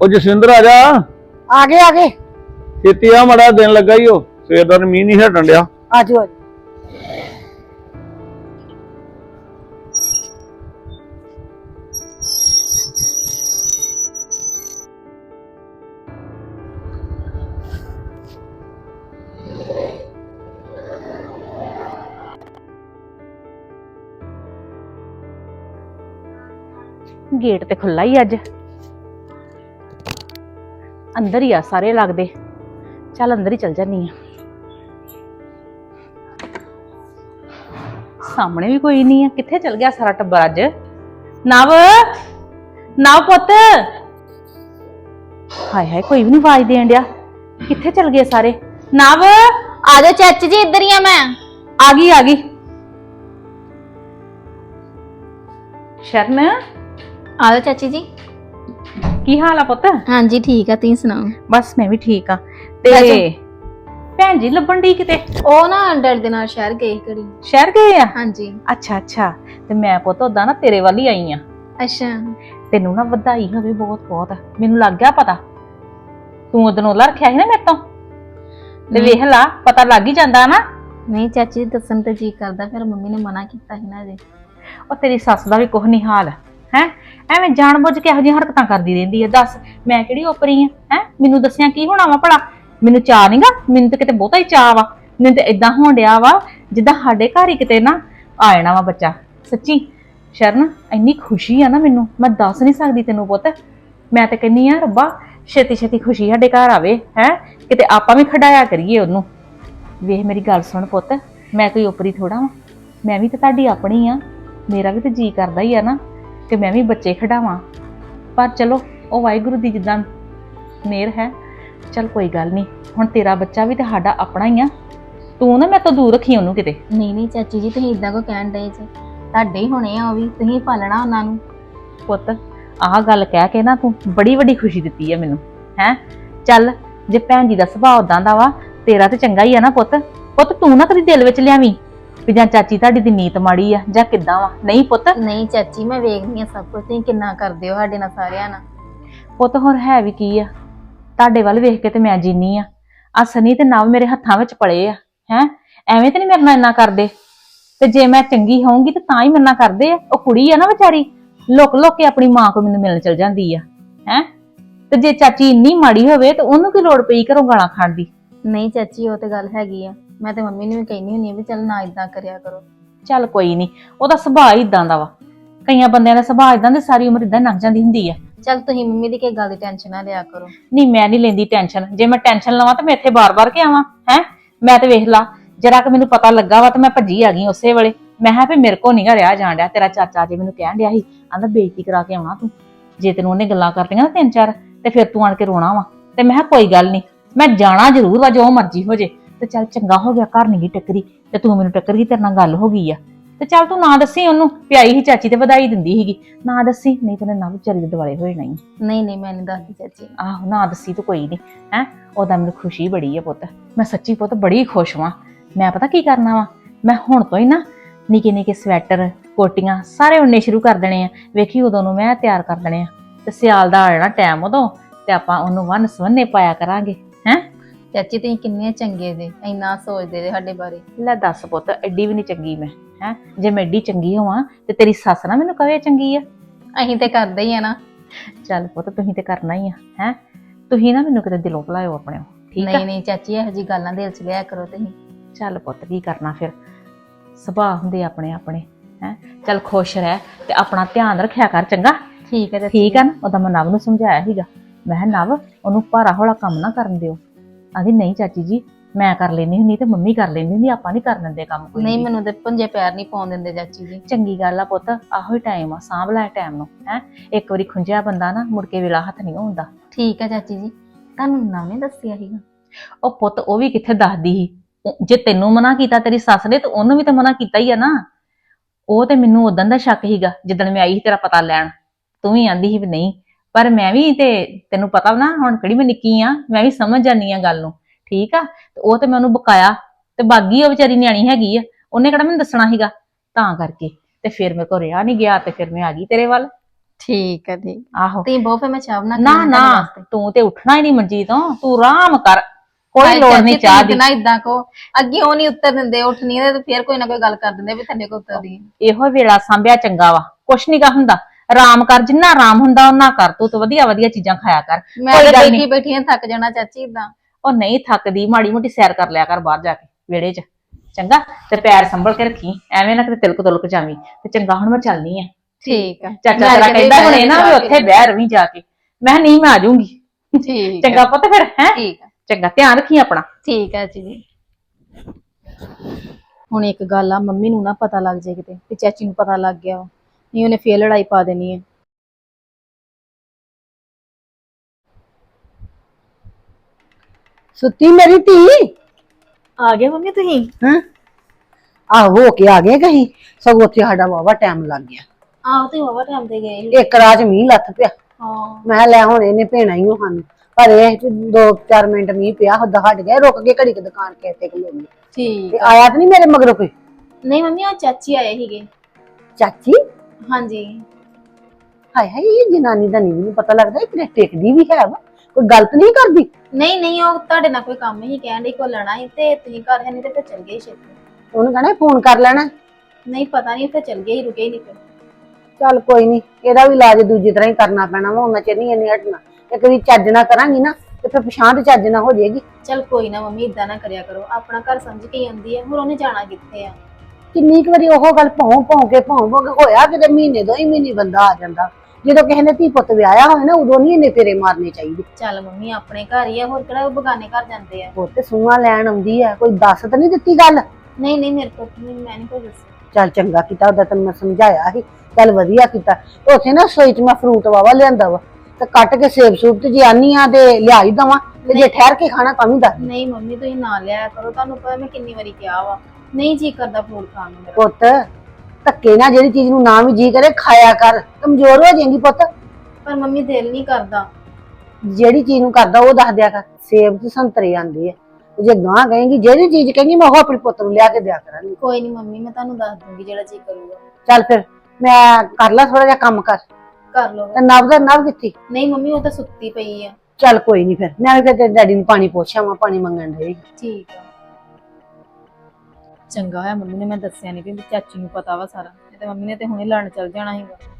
ਉਹ ਜਸਵਿੰਦਰ ਆ ਜਾ। ਆ ਗਏ ਆ ਗਏ। ਛੇਤੀ ਆ ਮੜਾ ਦਿਨ ਲੱਗਾ ਹੀ ਉਹ ਸਵੇਰ ਦਾ ਮੀਂਹ ਨਹੀਂ ਹਟਣ ਡਿਆ। ਆਜੋ ਆਜੋ ਗੇਟ ਤੇ ਖੁੱਲਾ ਹੀ ਅੱਜ ਅੰਦਰ ਹੀ ਆ ਸਾਰੇ ਲੱਗਦੇ ਚੱਲ ਅੰਦਰ ਹੀ ਚਲ ਜਾਨੀ ਆ ਸਾਹਮਣੇ ਵੀ ਕੋਈ ਨਹੀਂ ਆ ਕਿੱਥੇ ਚਲ ਗਿਆ ਸਾਰਾ ਟੱਬਰ ਅੱਜ ਨਵ ਨਵ ਪੁੱਤ ਹਾਏ ਹਾਏ ਕੋਈ ਵੀ ਨਹੀਂ ਆਵਾਜ਼ ਦੇਣ ਡਿਆ ਕਿੱਥੇ ਚਲ ਗਏ ਸਾਰੇ ਨਵ ਆ ਜਾ ਚਾਚੀ ਜੀ ਇੱਧਰ ਹੀ ਆ ਮੈਂ ਆ ਗਈ ਆ ਗਈ ਸ਼ਰਨ ਆ ਜਾ ਚਾਚੀ ਜੀ। ਕੀ ਹਾਲ ਆ ਪੁੱਤ? ਹਾਂਜੀ ਠੀਕ ਆ ਤੁਸੀਂ ਸੁਣਾਓ? ਬਸ ਮੈਂ ਵੀ ਠੀਕ ਆ। ਤੇ ਭੈਣ ਜੀ ਲੱਭਣ ਦੀ ਕਿਤੇ? ਉਹ ਨਾ ਡਰ ਦੇ ਨਾਲ ਸ਼ਹਿਰ ਗਏ ਘੜੀ। ਸ਼ਹਿਰ ਗਏ ਆ? ਹਾਂਜੀ। ਅੱਛਾ ਅੱਛਾ। ਤੇ ਮੈਂ ਪੁੱਤ ਉਦਾਂ ਨਾ ਤੇਰੇ ਵੱਲ ਹੀ ਆਈ ਆ। ਅੱਛਾ। ਤੈਨੂੰ ਨਾ ਵਧਾਈ ਹੋਵੇ ਬਹੁਤ ਬਹੁਤ। ਮੈਨੂੰ ਲੱਗ ਗਿਆ ਪਤਾ। ਤੂੰ ਉਦੋਂ ਉਹਲਾ ਰੱਖਿਆ ਸੀ ਨਾ ਮੇਰੇ ਤੋਂ? ਤੇ। ਵੇਖ ਲਾ ਪਤਾ ਲੱਗ ਹੀ ਜਾਂਦਾ ਨਾ। ਨਹੀਂ ਚਾਚੀ ਦੱਸਣ ਤੇ ਜੀ ਕਰਦਾ ਫਿਰ ਮੰਮੀ ਨੇ ਮਨਾ ਕੀਤਾ ਸੀ ਨਾ ਜੀ ਉਹ ਤੇਰੀ ਸੱਸ ਦਾ ਵੀ ਕੁਝ ਨਹੀਂ ਹਾਲ ਹੈ? ਐਵੇਂ ਜਾਣਬੁੱਝ ਕੇ ਇਹੋ ਜਿਹੀਆਂ ਹਰਕਤਾਂ ਕਰਦੀ ਰਹਿੰਦੀ ਹੈ ਦੱਸ ਮੈਂ ਕਿਹੜੀ ਓਪਰੀ ਆ, ਹੈ? ਮੈਨੂੰ ਦੱਸਿਆ ਕੀ ਹੋਣਾ ਵਾ ਭਲਾ? ਮੈਨੂੰ ਚਾਹ ਨਹੀਂਗਾ ਮੈਨੂੰ ਤਾਂ ਕਿਤੇ ਬਹੁਤਾ ਹੀ ਚਾਹ ਵਾ। ਮੈਨੂੰ ਤਾਂ ਇਦਾਂ ਹੋਣ ਡਿਆ ਵਾ ਜਿੱਦਾਂ ਸਾਡੇ ਘਰ ਹੀ ਕਿਤੇ ਨਾ ਆ ਜਾਣਾ ਵਾ ਬੱਚਾ। ਸੱਚੀ, ਸ਼ਰਨ, ਇੰਨੀ ਖੁਸ਼ੀ ਆ ਨਾ ਮੈਨੂੰ। ਮੈਂ ਦੱਸ ਨਹੀਂ ਸਕਦੀ ਤੈਨੂੰ ਪੁੱਤ। ਮੈਂ ਤਾਂ ਕਹਿੰਨੀ ਆ, ਰੱਬਾ, ਛੇਤੀ ਛੇਤੀ ਖੁਸ਼ੀ ਸਾਡੇ ਘਰ ਆਵੇ, ਹੈ? ਕਿਤੇ ਆਪਾਂ ਵੀ ਖਡਾਇਆ ਕਰੀਏ ਉਹਨੂੰ। ਵੇਖ ਮੇਰੀ ਗੱਲ ਸੁਣ ਪੁੱਤ। ਮੈਂ ਕੋਈ ਓਪਰੀ ਥੋੜਾ ਵਾਂ। ਮੈਂ ਵੀ ਤਾਂ ਤੁਹਾਡੀ ਆਪਣੀ ਆ। ਮੇਰਾ ਵੀ ਤਾਂ ਜੀ ਕਰਦਾ ਹੀ ਆ ਨਾ। ਕਿ ਮੈਂ ਵੀ ਬੱਚੇ ਖਿਡਾਵਾਂ। ਪਰ ਚਲੋ ਉਹ ਵਾਹਿਗੁਰੂ ਦੀ ਜਿੱਦਾਂ ਮੇਰ ਹੈ। ਚਲ ਕੋਈ ਗੱਲ ਨਹੀਂ ਹੁਣ ਤੇਰਾ ਬੱਚਾ ਵੀ ਤਾਂ ਸਾਡਾ ਆਪਣਾ ਹੀ ਆ। ਤੂੰ ਨਾ ਮੈਂ ਤੋਂ ਦੂਰ ਰੱਖੀ ਉਹਨੂੰ ਕਿਤੇ। ਨਹੀਂ ਨਹੀਂ ਚਾਚੀ ਜੀ ਤੁਸੀਂ ਇਦਾਂ ਕੋ ਕਹਿਣ ਡਏ ਜੀ? ਤੁਹਾਡੇ ਹੀ ਹੋਣੇ ਆ ਉਹ ਵੀ ਤੁਸੀਂ ਪਾਲਣਾ ਉਹਨਾਂ ਨੂੰ। ਪੁੱਤ ਆਹ ਗੱਲ ਕਹਿ ਕੇ ਨਾ ਤੂੰ ਬੜੀ ਵੱਡੀ ਖੁਸ਼ੀ ਦਿੱਤੀ ਆ ਮੈਨੂੰ ਹੈ? ਚੱਲ ਜੇ ਭੈਣ ਜੀ ਦਾ ਸੁਭਾਅ ਉਦਾਂ ਦਾ ਵਾ ਤੇਰਾ ਤੇ ਚੰਗਾ ਹੀ ਆ ਨਾ ਪੁੱਤ। ਪੁੱਤ ਤੂੰ ਨਾ ਕਦੀ ਦਿਲ ਵਿੱਚ ਲਿਆਵੀਂ। ਵੀ ਜਾਂ ਚਾਚੀ ਤੁਹਾਡੀ ਦੀ ਨੀਤ ਮਾੜੀ ਆ ਜਾਂ ਕਿੱਦਾਂ ਵਾ? ਨਹੀਂ ਪੁੱਤ? ਨਹੀਂ ਚਾਚੀ ਮੈਂ ਵੇਖਦੀ ਆ ਸਭ ਕੁਝ ਤੁਸੀਂ ਕਿੰਨਾ ਕਰਦੇ ਹੋ ਸਾਡੇ ਨਾਲ ਸਾਰਿਆਂ ਨਾਲ? ਪੁੱਤ ਹੋਰ ਹੈ ਵੀ ਕੀ ਆ? ਤੁਹਾਡੇ ਵੱਲ ਵੇਖ ਕੇ ਤੇ ਮੈਂ ਜੀਨੀ ਆ। ਆ ਸਨੀ ਤੇ ਨਵ ਮੇਰੇ ਹੱਥਾਂ ਵਿੱਚ ਪੜੇ ਆ ਹੈ? ਐਵੇਂ ਤੇ ਨਹੀਂ ਮੇਰੇ ਨਾਲ ਇੰਨਾ ਕਰਦੇ। ਤੇ ਜੇ ਮੈਂ ਚੰਗੀ ਹੋਊਂਗੀ ਤੇ ਤਾਂ ਹੀ ਮੇਰੇ ਨਾਲ ਕਰਦੇ ਆ। ਉਹ ਕੁੜੀ ਆ ਨਾ ਵਿਚਾਰੀ ਲੁਕ ਲੁਕ ਕੇ ਆਪਣੀ ਮਾਂ ਕੋ ਮੈਨੂੰ ਮਿਲਣ ਚਲ ਜਾਂਦੀ ਆ ਹੈ? ਤੇ ਜੇ ਚਾਚੀ ਇੰਨੀ ਮਾੜੀ ਹੋਵੇ ਤੇ ਉਹਨੂੰ ਕੀ ਲੋੜ ਪਈ ਘਰੋਂ ਗਾਲਾਂ ਖਾਣ ਦੀ? ਨਹੀਂ ਚਾਚੀ ਉਹ ਤੇ ਗੱਲ ਹੈਗੀ ਆ। ਮੈਂ ਤੇ ਮੰਮੀ ਨੂੰ ਵੀ ਕਹਿੰਦੀ ਹੁੰਦੀ ਆ ਵੀ ਚੱਲ ਨਾ ਇਦਾਂ ਕਰਿਆ ਕਰੋ। ਚੱਲ ਕੋਈ ਨਹੀਂ ਉਹਦਾ ਸੁਭਾਅ ਹੀ ਇਦਾਂ ਦਾ ਵਾ। ਕਈਆਂ ਬੰਦਿਆਂ ਦਾ ਸੁਭਾਅ ਇਦਾਂ ਦੇ ਸਾਰੀ ਉਮਰ ਇਦਾਂ ਲੰਘ ਜਾਂਦੀ ਹੁੰਦੀ ਆ। ਚੱਲ ਤੁਸੀਂ ਮੰਮੀ ਦੀ ਕਿਸੇ ਗੱਲ ਦੀ ਟੈਨਸ਼ਨ ਨਾ ਲਿਆ ਕਰੋ। ਨਹੀਂ ਮੈਂ ਨਹੀਂ ਲੈਂਦੀ ਟੈਨਸ਼ਨ ਜੇ ਮੈਂ ਟੈਨਸ਼ਨ ਲਵਾਂ ਤਾਂ ਮੈਂ ਇੱਥੇ ਬਾਰ-ਬਾਰ ਕੇ ਆਵਾਂ ਹੈ? ਮੈਂ ਤੇ ਵੇਖ ਲਾ ਜਰਾ ਕਿ ਮੈਨੂੰ ਪਤਾ ਲੱਗਾ ਵਾ ਤਾਂ ਮੈਂ ਭੱਜੀ ਆ ਗਈ ਉਸੇ ਵੇਲੇ। ਮੈਂ ਕਿਹਾ ਵੀ ਮੇਰੇ ਕੋ ਨਹੀਂਗਾ ਰਿਹਾ ਜਾਣ ਡਿਆ ਤੇਰਾ ਚਾਚਾ ਜੇ ਮੈਨੂੰ ਕਹਿਣ ਡਿਆ ਸੀ। ਆਂਦਾ ਬੇਇੱਜ਼ਤੀ ਕਰਾ ਕੇ ਆਉਣਾ ਤੂੰ। ਜੇ ਤੈਨੂੰ ਉਹਨੇ ਗੱਲਾਂ ਕਰਤੀਆਂ ਨਾ ਤਿੰਨ ਚਾਰ ਤੇ ਫਿਰ ਤੂੰ ਆਣ ਕੇ ਰੋਣਾ ਵਾ। ਤੇ ਮੈਂ ਕਿਹਾ ਕੋਈ ਗੱਲ ਨਹੀਂ ਮੈਂ ਜਾਣਾ ਜ਼ਰੂਰ ਵਾ ਜੋ ਮਰਜ਼ੀ ਹੋ ਜੇ। ਤੇ ਚੱਲ ਚੰਗਾ ਹੋ ਗਿਆ ਘਰ ਨਹੀਂ ਗਈ ਟੱਕਰੀ ਤੇ ਤੂੰ ਮੈਨੂੰ ਟੱਕਰ ਗਈ ਤੇਰੇ ਨਾਲ ਗੱਲ ਹੋ ਗਈ ਆ। ਤੇ ਚੱਲ ਤੂੰ ਨਾ ਦੱਸੀ ਉਹਨੂੰ ਪਿਆਈ ਸੀ ਚਾਚੀ ਤੇ ਵਧਾਈ ਦਿੰਦੀ ਸੀਗੀ। ਨਾ ਦੱਸੀ ਨਹੀਂ ਤੇ ਉਹਨੇ ਨਾ ਵਿਚਾਰੀ ਦੇ ਦੁਆਲੇ ਹੋਏ ਨਹੀਂ। ਨਹੀਂ ਨਹੀਂ ਮੈਂ ਨਹੀਂ ਦੱਸਦੀ ਚਾਚੀ। ਆਹੋ ਨਾ ਦੱਸੀ ਤੂੰ ਕੋਈ ਨਹੀਂ ਹੈ? ਉਹਦਾ ਮੈਨੂੰ ਖੁਸ਼ੀ ਬੜੀ ਹੈ ਪੁੱਤ। ਮੈਂ ਸੱਚੀ ਪੁੱਤ ਬੜੀ ਖੁਸ਼ ਵਾਂ। ਮੈਂ ਪਤਾ ਕੀ ਕਰਨਾ ਵਾ? ਮੈਂ ਹੁਣ ਤੋਂ ਹੀ ਨਾ ਨਿੱਕੇ ਨਿੱਕੇ ਸਵੈਟਰ ਕੋਟੀਆਂ ਸਾਰੇ ਉਣਨੇ ਸ਼ੁਰੂ ਕਰ ਦੇਣੇ ਆ। ਵੇਖੀ ਉਦੋਂ ਨੂੰ ਮੈਂ ਤਿਆਰ ਕਰ ਦੇਣੇ ਆ। ਤੇ ਸਿਆਲ ਦਾ ਆ ਜਾਣਾ ਟਾਈਮ ਉਦੋਂ ਤੇ ਆਪਾਂ ਉਹਨੂੰ ਵੰਨ ਸਵੰਨੇ ਪਾਇਆ ਕਰਾਂਗੇ। ਹੈ ਚਾਚੀ ਤੁਸੀਂ ਕਿੰਨੇ ਚੰਗੇ ਜੇ ਇੰਨਾ ਸੋਚਦੇ ਜੇ ਸਾਡੇ ਬਾਰੇ। ਲੈ ਦੱਸ ਪੁੱਤ ਐਡੀ ਵੀ ਨਹੀਂ ਚੰਗੀ ਮੈਂ ਹੈ? ਜੇ ਮੈਂ ਐਡੀ ਚੰਗੀ ਹੋਵਾਂ ਤੇ ਤੇਰੀ ਸੱਸ ਨਾ ਮੈਨੂੰ ਕਵੇ ਚੰਗੀ ਆ। ਅਸੀਂ ਤੇ ਕਰਦੇ ਹੀ ਆ ਨਾ। ਚੱਲ ਪੁੱਤ ਤੁਸੀਂ ਤੇ ਕਰਨਾ ਹੀ ਆ ਹੈ? ਤੁਸੀਂ ਨਾ ਮੈਨੂੰ ਕਿਤੇ ਦਿਲੋਂ ਭੁਲਾਇਓ ਆਪਣੇ ਠੀਕ ਆ? ਨਹੀਂ ਨਹੀਂ ਚਾਚੀ ਇਹੋ ਜੀ ਗੱਲਾਂ ਦਿਲ 'ਚ ਲਿਆ ਕਰੋ ਤੁਸੀਂ। ਚੱਲ ਪੁੱਤ ਕੀ ਕਰਨਾ ਫਿਰ? ਸੁਭਾਅ ਹੁੰਦੇ ਆਪਣੇ ਆਪਣੇ ਹੈ? ਚੱਲ ਖੁਸ਼ ਰਹਿ ਤੇ ਆਪਣਾ ਧਿਆਨ ਰੱਖਿਆ ਕਰ ਚੰਗਾ? ਠੀਕ ਹੈ ਚਾਚੀ। ਠੀਕ ਆ ਨਾ? ਉਹਦਾ ਮੈਂ ਨਵ ਨੂੰ ਸਮਝਾਇਆ ਸੀਗਾ। ਮੈਂ ਕਿਹਾ ਨਵ ਉਹਨੂੰ ਭਾਰਾ ਹੌਲਾ ਕੰਮ ਨਾ ਕਰਨ ਦਿਓ। ਆਂਦੀ ਨਹੀਂ ਚਾਚੀ ਜੀ ਮੈਂ ਕਰ ਲੈਣੀ ਹੁੰਦੀ ਤੇ ਮੰਮੀ ਕਰ ਲੈਂਦੀ ਹੁੰਦੀ ਆਪਾਂ ਨਹੀਂ ਕਰ ਦਿੰਦੇ ਕੰਮ ਕੋਈ ਨਹੀਂ। ਮੈਨੂੰ ਤੇ ਪੁੰਜੇ ਪੈਰ ਨਹੀਂ ਪਾਉਣ ਦਿੰਦੇ ਚਾਚੀ ਜੀ। ਚੰਗੀ ਗੱਲ ਆ ਪੁੱਤ ਆਹੋ ਹੀ ਟਾਈਮ ਆ ਸਾਂਭ ਲੈ ਟਾਈਮ ਨੂੰ ਹੈ। ਇੱਕ ਵਾਰੀ ਖੁੰਝਿਆ ਬੰਦਾ ਨਾ ਮੁੜ ਕੇ ਵੇਲਾ ਹੱਥ ਨਹੀਂ ਹੁੰਦਾ ਠੀਕ ਹੈ ਚਾਚੀ ਜੀ ਤੁਹਾਨੂੰ ਨਾਮ ਨੇ ਦੱਸਿਆ ਸੀਗਾ। ਉਹ ਪੁੱਤ ਉਹ ਵੀ ਕਿੱਥੇ ਦੱਸਦੀ ਸੀ? ਜੇ ਤੈਨੂੰ ਮਨਾ ਕੀਤਾ ਤੇਰੀ ਸੱਸ ਨੇ ਤੇ ਉਹਨੂੰ ਵੀ ਤਾਂ ਮਨਾ ਕੀਤਾ ਹੀ ਆ ਨਾ। ਉਹ ਤੇ ਮੈਨੂੰ ਉਦੋਂ ਦਾ ਸ਼ੱਕ ਸੀਗਾ ਜਦੋਂ ਮੈਂ ਆਈ ਸੀ ਤੇਰਾ ਪਤਾ ਲੈਣ। ਤੂੰ ਵੀ ਆਂਦੀ ਸੀ ਵੀ ਨਹੀਂ ਪਰ ਮੈਂ ਵੀ ਤੇ ਤੈਨੂੰ ਪਤਾ ਨਾ ਹੁਣ ਕਿਹੜੀ ਮੈਂ ਨਿੱਕੀ ਆ ਮੈਂ ਵੀ ਸਮਝ ਜਾਨੀ ਆ ਗੱਲ ਨੂੰ। ਠੀਕ ਆ? ਤੇ ਉਹ ਤੇ ਮੈਂ ਉਹਨੂੰ ਬਕਾਇਆ ਤੇ ਬਾਗੀ ਉਹ ਵਿਚਾਰੀ ਨਿਆਣੀ ਹੈਗੀ ਆ ਉਹਨੇ ਕਿਹੜਾ ਮੈਨੂੰ ਦੱਸਣਾ ਸੀਗਾ? ਤਾਂ ਕਰਕੇ। ਤੇ ਫਿਰ ਮੇਰੇ ਕੋਲ ਰਿਹਾ ਨਹੀਂ ਗਿਆ ਤੇ ਫਿਰ ਮੈਂ ਆ ਗਈ ਤੇਰੇ ਵੱਲ। ਠੀਕ ਹੈ ਠੀਕ ਆਹੋ। ਤੁਸੀਂ ਬਹੁਤ ਫੇ ਮੈਂ ਚਾਹ ਬਣਾ ਕੇ ਨਾ ਨਾ। ਤੂੰ ਤੇ ਉੱਠਣਾ ਹੀ ਨਹੀਂ ਮੰਜੀ ਤੋਂ ਤੂੰ ਆਰਾਮ ਕਰ। ਕੋਈ ਲੋੜ ਨਹੀਂ ਚਾਹ ਦੀ। ਨਾ ਇਦਾਂ ਕੋ ਅੱਗੇ ਉਹ ਨਹੀਂ ਉੱਤਰ ਦਿੰਦੇ ਉੱਠਣੀ ਤੇ ਫਿਰ ਕੋਈ ਨਾ ਕੋਈ ਗੱਲ ਕਰ ਦਿੰਦੇ ਵੀ ਥੱਲੇ ਕੋ ਉੱਤਰਦੀ ਇਹੋ ਵੇਲਾ ਸੰਭਿਆ ਚੰਗਾ ਵਾ ਕੁਛ ਨਹੀਂ ਗਾ ਹੁੰਦਾ। ਆਰਾਮ ਕਰ ਜਿੰਨਾ ਆਰਾਮ ਹੁੰਦਾ ਉਹਨਾਂ ਕਰ ਤੂੰ ਤੇ ਵਧੀਆ ਵਧੀਆ ਚੀਜ਼ਾਂ ਖਾਇਆ ਕਰ। ਮੈਂ ਕੋਈ ਗੱਲ ਬੈਠੀ। ਬੈਠੀ ਥੱਕ ਜਾਣਾ ਚਾਚੀ ਇਦਾਂ ਉਹ ਨਹੀਂ ਥੱਕਦੀ ਮਾੜੀ ਮੋਟੀ ਸੈਰ ਕਰ ਲਿਆ ਕਰ ਬਾਹਰ ਜਾ ਕੇ ਵਿਹੜੇ 'ਚ। ਚੰਗਾ ਤੇ ਪੈਰ ਸੰਭਲ ਕੇ ਰੱਖੀ ਐਵੇਂ ਨਾ ਕਿਤੇ ਤਿਲਕ ਤੁਲਕ ਜਾਵੀਂ ਤੇ ਚੰਗਾ ਹੁਣ ਮੈਂ ਚੱਲਨੀ ਆ। ਠੀਕ ਆ। ਚਾਚਾ ਤੇਰਾ ਕਹਿੰਦੀ ਹੁਣ ਇਹ ਨਾ ਵੀ ਜਾ ਉੱਥੇ। ਬਹਿ ਰਵੀਂ ਜਾ ਕੇ। ਮੈਂ ਕਿਹਾ ਨਹੀਂ ਮੈਂ ਆ ਜਾਊਂਗੀ। ਠੀਕ ਚੰਗਾ ਆ, ਪੁੱਤ ਫਿਰ ਹੈ? ਠੀਕ ਆ। ਚੰਗਾ ਧਿਆਨ ਰੱਖੀ ਆਪਣਾ। ਠੀਕ ਹੈ ਜੀ। ਹੁਣ ਇੱਕ ਗੱਲ ਆ ਮੰਮੀ ਨੂੰ ਨਾ ਪਤਾ ਲੱਗ ਜਾਏ ਕਿਤੇ ਕਿ ਚਾਚੀ ਨੂੰ ਪਤਾ ਲੱਗ ਗਿਆ ਵਾ। ਨਹੀਂ ਉਹਨੇ ਫੇਰ ਲੜਾਈ ਪਾ ਦੇਣੀ ਹੈ। ਸੁੱਤੀ ਮੇਰੀ ਧੀ? ਆ ਗਏ ਮੰਮੀ ਤੁਸੀਂ? ਹਾਂ? ਆਹ ਹੋ ਕੇ ਆ ਗਏ ਕਹੀਂ। ਸਗੋਂ ਉੱਥੇ ਸਾਡਾ ਵਾਵਾ ਟਾਈਮ ਲੱਗ ਗਿਆ। ਆਹ ਤੇ ਵਾਵਾ ਟਾਈਮ ਤੇ ਗਏ ਇੱਕ ਰਾਤ ਮੀਂਹ ਲੱਥ ਪਿਆ। ਹਾਂ। ਮੈਂ ਕਿਹਾ ਲੈ ਹੁਣ ਇਹਨੇ ਭੇਣਾ ਹੀ ਉਹ ਸਾਨੂੰ ਪਰ ਇਹ ਦੋ ਚਾਰ ਮਿੰਟ ਮੀਂਹ ਪਿਆ ਹੁੰਦਾ ਹਟ ਗਿਆ ਰੁਕ ਕੇ ਘੜੀ ਕੁ ਦੁਕਾਨ ਕੇ ਤੇ ਖਲੋਗੀ ਠੀਕ ਤੇ ਆਇਆ ਤਾਂ ਨਹੀਂ ਮੇਰੇ ਮਗਰੋਂ ਕੋਈ? ਨਹੀਂ ਮੰਮੀ ਉਹ ਚਾਚੀ ਆਏ ਸੀਗੇ। ਚਾਚੀ? ਹਾਂਜੀ। ਹਾਏ ਹਾਏ ਇਹ ਜਨਾਨੀ ਦਾ ਨਹੀਂ ਮੈਨੂੰ ਪਤਾ ਲੱਗਦਾ ਇਹ ਕਿਤੇ ਟਿਕਦੀ ਵੀ ਹੈ ਵਾ। ਕੋਈ ਗਲਤ ਨਹੀਂ ਕਰਦੀ? ਨਹੀਂ ਨਹੀਂ ਉਹ ਤੁਹਾਡੇ ਨਾਲ ਕੋਈ ਕੰਮ ਹੀ ਕਹਿਣ ਡਈ ਕੋ ਲੈਣਾ ਸੀ ਤੇ ਤੁਸੀਂ ਘਰ ਹੈ ਨਹੀਂ ਤੇ ਫਿਰ ਚਲ ਗਏ ਛੇਤੀ। ਉਹਨੂੰ ਕਹਣਾ ਫੋਨ ਕਰ ਲੈਣਾ। ਨਹੀਂ ਪਤਾ ਨਹੀਂ ਫਿਰ ਚਲ ਗਏ ਹੀ ਰੁਕੇ ਹੀ ਨਹੀਂ ਫਿਰ। ਚੱਲ ਕੋਈ ਨਹੀਂ ਇਹਦਾ ਵੀ ਇਲਾਜ ਦੂਜੀ ਤਰ੍ਹਾਂ ਹੀ ਕਰਨਾ ਪੈਣਾ ਵਾ ਉਹਨਾਂ ਚਿਰ ਨਹੀਂ ਇਹਨੇ ਹਟਣਾ। ਇੱਕ ਵੀ ਚੱਜ ਨਾ ਕਰਾਂਗੀ ਨਾ ਤੇ ਫਿਰ ਪਛਾਣ ਤੇ ਚੱਜ ਨਾ ਹੋ ਜਾਏਗੀ। ਚਲ ਕੋਈ ਨਾ ਮੰਮੀ ਇਦਾਂ ਨਾ ਕਰਿਆ ਕਰੋ ਆਪਣਾ ਘਰ ਸਮਝ ਕੇ ਹੀ ਆਉਂਦੀ ਹੈ ਹੋਰ ਉਹਨੇ ਜਾਣਾ ਕਿੱਥੇ ਆ? ਕਿੰਨੀ ਕੁ ਵਾਰੀ ਉਹ ਗੱਲ ਭੌਂ ਭੌਂ ਕੇ ਭੌਂ ਭੌਂ ਕੇ ਹੋਇਆ ਕਿਤੇ ਮਹੀਨੇ ਦੋ ਹੀ ਮਹੀਨੇ ਬੰਦਾ ਆ ਜਾਂਦਾ। ਜਦੋਂ ਕਿਸੇ ਨੇ ਧੀ ਪੁੱਤ ਵਿਆਹਿਆ ਹੋਵੇ ਨਾ ਉਦੋਂ ਨਹੀਂ ਇਹਨੇ ਫੇਰੇ ਮਾਰਨੇ ਚਾਹੀਦੇ। ਚੱਲ ਮੰਮੀ ਆਪਣੇ ਘਰ ਹੀ ਆ ਹੋਰ ਕਿਹੜਾ ਬਗਾਨੇ ਘਰ ਜਾਂਦੇ ਆ? ਪੁੱਤ ਸੂਆਂ ਲੈਣ ਆਉਂਦੀ ਹੈ ਕੋਈ ਦੱਸ ਤਾਂ ਨਹੀਂ ਦਿੱਤੀ ਗੱਲ? ਨਹੀਂ ਨਹੀਂ ਮੇਰੇ ਕੋਲ ਨਹੀਂ ਮੈਂ ਨਹੀਂ ਕੋਈ ਦੱਸਿਆ ਚੱਲ ਚੰਗਾ ਕੀਤਾ ਉਹਦਾ ਤੈਨੂੰ ਮੈਂ ਸਮਝਾਇਆ ਸੀ। ਚੱਲ ਵਧੀਆ ਕੀਤਾ। ਉੱਥੇ ਨਾ ਸੋਈ ਚ ਮੈਂ ਫਰੂਟ ਵਾਵਾ ਲਿਆਂਦਾ ਵਾ ਤੇ ਕੱਟ ਕੇ ਸੇਬ ਸੂਬ ਤੇ ਜੇ ਆਨੀ ਆ ਤੇ ਲਿਆ ਹੀ ਦਵਾਂ ਤੇ ਜੇ ਠਹਿਰ ਕੇ ਖਾਣਾ ਤਾਂ ਵੀ ਦੱਸ। ਨਹੀਂ ਮੰਮੀ ਤੁਸੀਂ ਨਾ ਲਿਆ ਕਰੋ ਤੁਹਾਨੂੰ ਪਤਾ ਮੈਂ ਕਿੰਨੀ ਵਾਰੀ ਕਿਹਾ ਵਾ। ਨਹੀਂ ਜੀ ਕਰਦਾ ਫੂਡ ਖਾਣ ਨੂੰ ਮੇਰਾ। ਪੁੱਤ ਧੱਕੇ ਨਾਲ ਜਿਹੜੀ ਚੀਜ਼ ਨੂੰ ਨਾ ਵੀ ਜੀ ਕਰੇ ਖਾਇਆ ਕਰ। ਕਮਜ਼ੋਰ ਹੋ ਜਾਏਗੀ ਪੁੱਤ। ਪਰ ਮੰਮੀ ਦਿਲ ਨਹੀਂ ਕਰਦਾ। ਜਿਹੜੀ ਚੀਜ਼ ਨੂੰ ਕਰਦਾ ਉਹ ਦੱਸ ਦਿਆ ਕਰ। ਸੇਬ ਤੇ ਸੰਤਰੇ ਆਂਦੇ ਆ ਤੇ ਜੇ ਗਾਂ ਕਹੇਂਗੀ ਜਿਹੜੀ ਚੀਜ਼ ਕਹੇਂਗੀ ਮੈਂ ਉਹ ਆਪਣੇ ਪੁੱਤ ਨੂੰ ਲਿਆ ਕੇ ਦਿਆ ਕਰਾਂਗੀ। ਕੋਈ ਨਹੀਂ ਮੰਮੀ ਮੈਂ ਤੁਹਾਨੂੰ ਦੱਸ ਦੂੰਗੀ ਜਿਹੜਾ ਜੀ ਕਰੂਗਾ। ਚੱਲ ਫਿਰ ਮੈਂ ਕਰ ਲਾ ਥੋੜਾ ਜਿਹਾ ਕੰਮ ਕਰ। ਕਰ ਲਓ। ਤੇ ਨਵ ਦਾ ਨਵ ਕਿੱਥੇ? ਨਹੀਂ ਮੰਮੀ ਉਹ ਤਾਂ ਸੁੱਤੀ ਪਈ ਆ। ਚੱਲ ਕੋਈ ਨਹੀਂ ਫਿਰ। ਮੈਂ ਵੀ ਫਿਰ ਤੇਰੇ ਡੈਡੀ ਨੂੰ ਪਾਣੀ ਪੁੱਛਿਆ ਮੈਂ ਪਾਣੀ ਮੰਗਣ ਡਈ। ਠੀਕ ਆ। ਚੰਗਾ ਹੋਇਆ, ਮੰਮੀ ਨੇ ਮੈਂ ਦੱਸਿਆ ਨਹੀਂ ਵੀ ਚਾਚੀ ਨੂੰ ਪਤਾ ਵਾ ਸਾਰਾ ਨਹੀਂ ਤੇ ਮੰਮੀ ਨੇ ਤੇ ਹੁਣੇ ਲੜਨ ਚੱਲ ਜਾਣਾ ਸੀਗਾ।